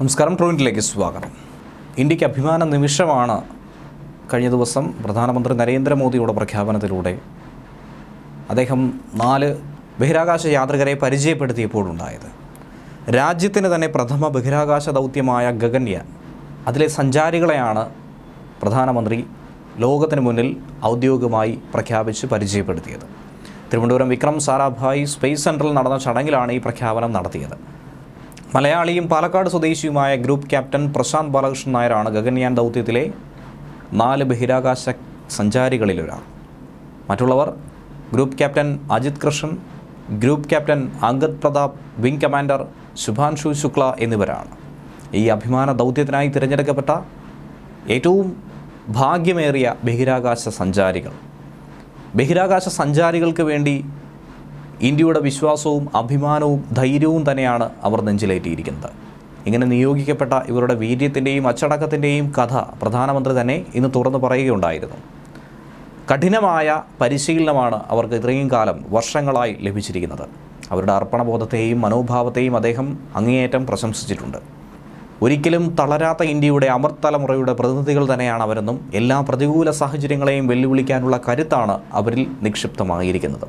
നമസ്കാരം ട്രോയിന്റിലേക്ക് സ്വാഗതം. ഇന്ത്യയ്ക്ക് അഭിമാന നിമിഷമാണ് കഴിഞ്ഞ ദിവസം പ്രധാനമന്ത്രി നരേന്ദ്രമോദിയുടെ പ്രഖ്യാപനത്തിലൂടെ അദ്ദേഹം നാല് ബഹിരാകാശ യാത്രികരെ പരിചയപ്പെടുത്തിയപ്പോഴുണ്ടായത്. രാജ്യത്തിന് തന്നെ പ്രഥമ ബഹിരാകാശ ദൗത്യമായ ഗഗൻയാൻ. അതിലെ സഞ്ചാരികളെയാണ് പ്രധാനമന്ത്രി ലോകത്തിന് മുന്നിൽ ഔദ്യോഗികമായി പ്രഖ്യാപിച്ച് പരിചയപ്പെടുത്തിയത്. തിരുവനന്തപുരം വിക്രം സാരാഭായ് സ്പേസ് സെന്ററിൽ നടന്ന ചടങ്ങിലാണ് ഈ പ്രഖ്യാപനം നടത്തിയത്. മലയാളിയും പാലക്കാട് സ്വദേശിയുമായ ഗ്രൂപ്പ് ക്യാപ്റ്റൻ പ്രശാന്ത് ബാലകൃഷ്ണൻ നായരാണ് ഗഗൻയാൻ ദൗത്യത്തിലെ നാല് ബഹിരാകാശ സഞ്ചാരികളിലൊരാൾ. മറ്റുള്ളവർ group captain Ajit Krishnan group captain Angad Pratap wing commander Shubhanshu Shukla എന്നിവരാണ്. ഈ അഭിമാന ദൗത്യത്തിനായി തിരഞ്ഞെടുക്കപ്പെട്ട ഏറ്റവും ഭാഗ്യമേറിയ ബഹിരാകാശ സഞ്ചാരികൾ. ബഹിരാകാശ സഞ്ചാരികൾക്ക് വേണ്ടി ഇന്ത്യയുടെ വിശ്വാസവും അഭിമാനവും ധൈര്യവും തന്നെയാണ് അവർ നെഞ്ചിലേറ്റിയിരിക്കുന്നത്. ഇങ്ങനെ നിയോഗിക്കപ്പെട്ട ഇവരുടെ വീര്യത്തിന്റെയും അച്ചടക്കത്തിന്റെയും കഥ പ്രധാനമന്ത്രി തന്നെ ഇന്ന് തുറന്നു പറയുകയുണ്ടായിരുന്നു. കഠിനമായ പരിശീലനമാണ് അവർക്ക് ഇത്രയും കാലം വർഷങ്ങളായി ലഭിച്ചിരിക്കുന്നത്. അവരുടെ അർപ്പണബോധത്തെയും മനോഭാവത്തെയും അദ്ദേഹം അങ്ങേയറ്റം പ്രശംസിച്ചിട്ടുണ്ട്. ഒരിക്കലും തളരാത്ത ഇന്ത്യയുടെ അമർത്തലമുറയുടെ പ്രതിനിധികൾ തന്നെയാണ് അവരെന്നും എല്ലാ പ്രതികൂല സാഹചര്യങ്ങളെയും വെല്ലുവിളിക്കാനുള്ള കരുത്താണ് അവരിൽ നിക്ഷിപ്തമായിരിക്കുന്നത്.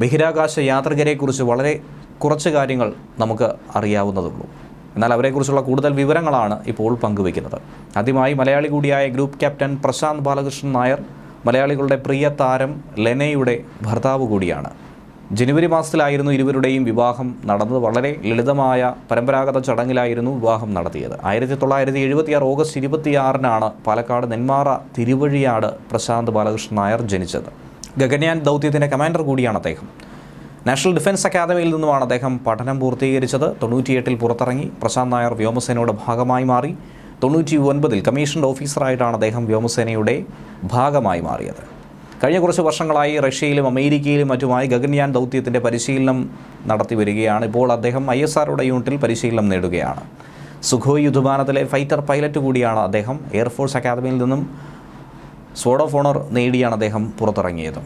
ബഹിരാകാശ യാത്രികരെക്കുറിച്ച് വളരെ കുറച്ച് കാര്യങ്ങൾ നമുക്ക് അറിയാവുന്നതുള്ളൂ. എന്നാൽ അവരെക്കുറിച്ചുള്ള കൂടുതൽ വിവരങ്ങളാണ് ഇപ്പോൾ പങ്കുവയ്ക്കുന്നത്. ആദ്യമായി മലയാളി കൂടിയായ ഗ്രൂപ്പ് ക്യാപ്റ്റൻ പ്രശാന്ത് ബാലകൃഷ്ണൻ നായർ മലയാളികളുടെ പ്രിയ താരം ലെനയുടെ ഭർത്താവ് കൂടിയാണ്. ജനുവരി മാസത്തിലായിരുന്നു ഇരുവരുടെയും വിവാഹം നടന്നത്. വളരെ ലളിതമായ പരമ്പരാഗത ചടങ്ങിലായിരുന്നു വിവാഹം നടത്തിയത്. ആയിരത്തി തൊള്ളായിരത്തി എഴുപത്തിയാറ് ഓഗസ്റ്റ് ഇരുപത്തിയാറിനാണ് പാലക്കാട് നെന്മാറ തിരുവഴിയാട് പ്രശാന്ത് ബാലകൃഷ്ണൻ നായർ ജനിച്ചത്. ഗഗൻയാൻ ദൗത്യത്തിന്റെ കമാൻഡർ കൂടിയാണ് അദ്ദേഹം. നാഷണൽ ഡിഫൻസ് അക്കാദമിയിൽ നിന്നുമാണ് അദ്ദേഹം പഠനം പൂർത്തീകരിച്ചത്. തൊണ്ണൂറ്റിയെട്ടിൽ പുറത്തിറങ്ങി. പ്രശാന്ത് നായർ വ്യോമസേനയുടെ ഭാഗമായി മാറി. തൊണ്ണൂറ്റി ഒൻപതിൽ കമ്മീഷൻഡ് ഓഫീസറായിട്ടാണ് അദ്ദേഹം വ്യോമസേനയുടെ ഭാഗമായി മാറിയത്. കഴിഞ്ഞ കുറച്ച് വർഷങ്ങളായി റഷ്യയിലും അമേരിക്കയിലും മറ്റുമായി ഗഗൻയാൻ ദൗത്യത്തിന്റെ പരിശീലനം നടത്തി വരികയാണ്. ഇപ്പോൾ അദ്ദേഹം ഐ എസ് ആറുടെ യൂണിറ്റിൽ പരിശീലനം നേടുകയാണ്. സുഖോയ് യുദ്ധമാനത്തിലെ ഫൈറ്റർ പൈലറ്റ് കൂടിയാണ് അദ്ദേഹം. എയർഫോഴ്സ് അക്കാദമിയിൽ നിന്നും സോഡ് ഓഫ് ഓണർ നേടിയാണ് അദ്ദേഹം പുറത്തിറങ്ങിയത്.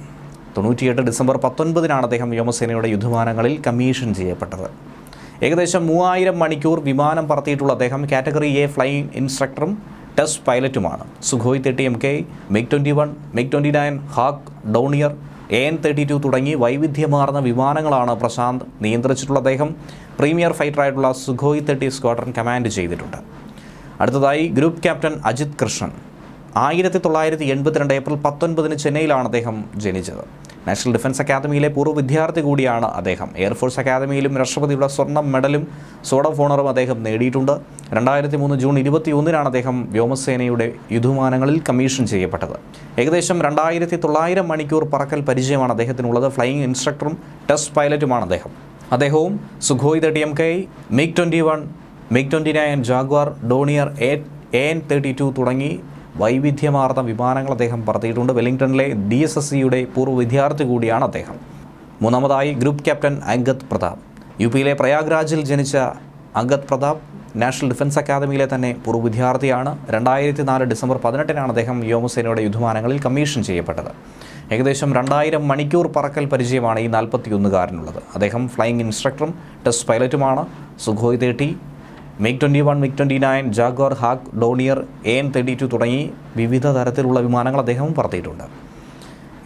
തൊണ്ണൂറ്റിയെട്ട് ഡിസംബർ പത്തൊൻപതിനാണ് അദ്ദേഹം വ്യോമസേനയുടെ യുദ്ധമാനങ്ങളിൽ കമ്മീഷൻ ചെയ്യപ്പെട്ടത്. ഏകദേശം മൂവായിരം മണിക്കൂർ വിമാനം പറത്തിയിട്ടുള്ള അദ്ദേഹം കാറ്റഗറി എ ഫ്ലൈയിങ് ഇൻസ്ട്രക്ടറും test പൈലറ്റുമാണ്. Sukhoi thirty M K MiG twenty one MiG twenty nine Hawk Dornier A N thirty two തുടങ്ങി വൈവിധ്യമാർന്ന വിമാനങ്ങളാണ് പ്രശാന്ത് നിയന്ത്രിച്ചിട്ടുള്ള അദ്ദേഹം പ്രീമിയർ ഫൈറ്റർ ആയിട്ടുള്ള സുഖോയ് തേർട്ടി സ്ക്വാഡ്രൺ കമാൻഡ് ചെയ്തിട്ടുണ്ട്. അടുത്തതായി ഗ്രൂപ്പ് ക്യാപ്റ്റൻ അജിത് കൃഷ്ണൻ. ആയിരത്തി തൊള്ളായിരത്തി എൺപത്തിരണ്ട് ഏപ്രിൽ പത്തൊൻപതിന് ചെന്നൈയിലാണ് അദ്ദേഹം ജനിച്ചത്. നാഷണൽ ഡിഫൻസ് അക്കാദമിയിലെ പൂർവ വിദ്യാർത്ഥി കൂടിയാണ് അദ്ദേഹം. എയർഫോഴ്സ് അക്കാദമിയിലും രാഷ്ട്രപതിയുടെ സ്വർണ മെഡലും സോഡ് ഓഫ് ഓണറും അദ്ദേഹം നേടിയിട്ടുണ്ട്. രണ്ടായിരത്തി മൂന്ന് ജൂൺ ഇരുപത്തി ഒന്നിനാണ് അദ്ദേഹം വ്യോമസേനയുടെ യുദ്ധമാനങ്ങളിൽ കമ്മീഷൻ ചെയ്യപ്പെട്ടത്. ഏകദേശം രണ്ടായിരത്തി തൊള്ളായിരം മണിക്കൂർ പറക്കൽ പരിചയമാണ് അദ്ദേഹത്തിനുള്ളത്. ഫ്ലൈയിങ് ഇൻസ്ട്രക്ടറും ടെസ്റ്റ് പൈലറ്റുമാണ് അദ്ദേഹം. അദ്ദേഹവും Sukhoi thirty M K MiG twenty one MiG twenty nine Jaguar Dornier A N thirty two തുടങ്ങി വൈവിധ്യമാർന്ന വിമാനങ്ങൾ അദ്ദേഹം പറത്തിയിട്ടുണ്ട്. വെല്ലിംഗ്ടണിലെ ഡി എസ് എസ് സിയുടെ പൂർവ വിദ്യാർത്ഥി കൂടിയാണ് അദ്ദേഹം. മൂന്നാമതായി group captain Angad Pratap. U പിയിലെ പ്രയാഗ്രാജിൽ ജനിച്ച അങ്കത് പ്രതാപ് നാഷണൽ ഡിഫൻസ് അക്കാദമിയിലെ തന്നെ പൂർവ വിദ്യാർത്ഥിയാണ്. രണ്ടായിരത്തി നാല് ഡിസംബർ പതിനെട്ടിനാണ് അദ്ദേഹം വ്യോമസേനയുടെ യുദ്ധമാനങ്ങളിൽ കമ്മീഷൻ ചെയ്യപ്പെട്ടത്. ഏകദേശം രണ്ടായിരം മണിക്കൂർ പറക്കൽ പരിചയമാണ് ഈ നാൽപ്പത്തിയൊന്നുകാരനുള്ളത്. അദ്ദേഹം ഫ്ലൈയിങ് ഇൻസ്ട്രക്ടറും ടെസ്റ്റ് പൈലറ്റുമാണ്. Sukhoi തേട്ടി MiG twenty one MiG twenty nine Jaguar Hawk Dornier N thirty two തുടങ്ങി വിവിധ തരത്തിലുള്ള വിമാനങ്ങൾ അദ്ദേഹം പറത്തിയിട്ടുണ്ട്.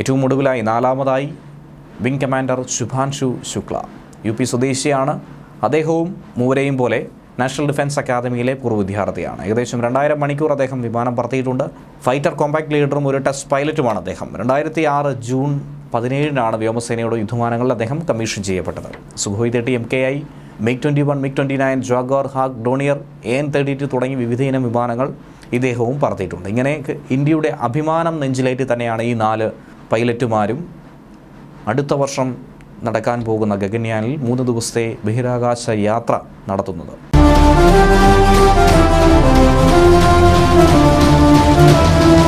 ഏറ്റവും ഒടുവിലായി നാലാമതായി wing commander Shubhanshu Shukla. U P സ്വദേശിയാണ്. അദ്ദേഹവും മൂവരെയും പോലെ നാഷണൽ ഡിഫൻസ് അക്കാദമിയിലെ പൂർവ വിദ്യാർത്ഥിയാണ്. ഏകദേശം രണ്ടായിരം മണിക്കൂർ അദ്ദേഹം വിമാനം പറത്തിയിട്ടുണ്ട്. ഫൈറ്റർ കോമ്പാക്ട് ലീഡറും ഒരു ടെസ്റ്റ് പൈലറ്റുമാണ് അദ്ദേഹം. രണ്ടായിരത്തി ആറ് ജൂൺ പതിനേഴിനാണ് വ്യോമസേനയുടെ യുദ്ധമാനങ്ങളിൽ അദ്ദേഹം കമ്മീഷൻ ചെയ്യപ്പെട്ടത്. Sukhoi തേട്ടി M K I MiG twenty one MiG twenty nine Jaguar Hawk Dornier N thirty two തുടങ്ങിയ ഇനം വിമാനങ്ങൾ ഇദ്ദേഹവും പറത്തിയിട്ടുണ്ട് ഇങ്ങനെ ഇന്ത്യയുടെ അഭിമാനം നെഞ്ചിലേറ്റ് തന്നെയാണ് ഈ നാല് പൈലറ്റുമാരും അടുത്ത വർഷം നടക്കാൻ പോകുന്ന ഗഗൻയാനിൽ മൂന്ന് ദിവസത്തെ ബഹിരാകാശ യാത്ര നടത്തുന്നത് Thank you.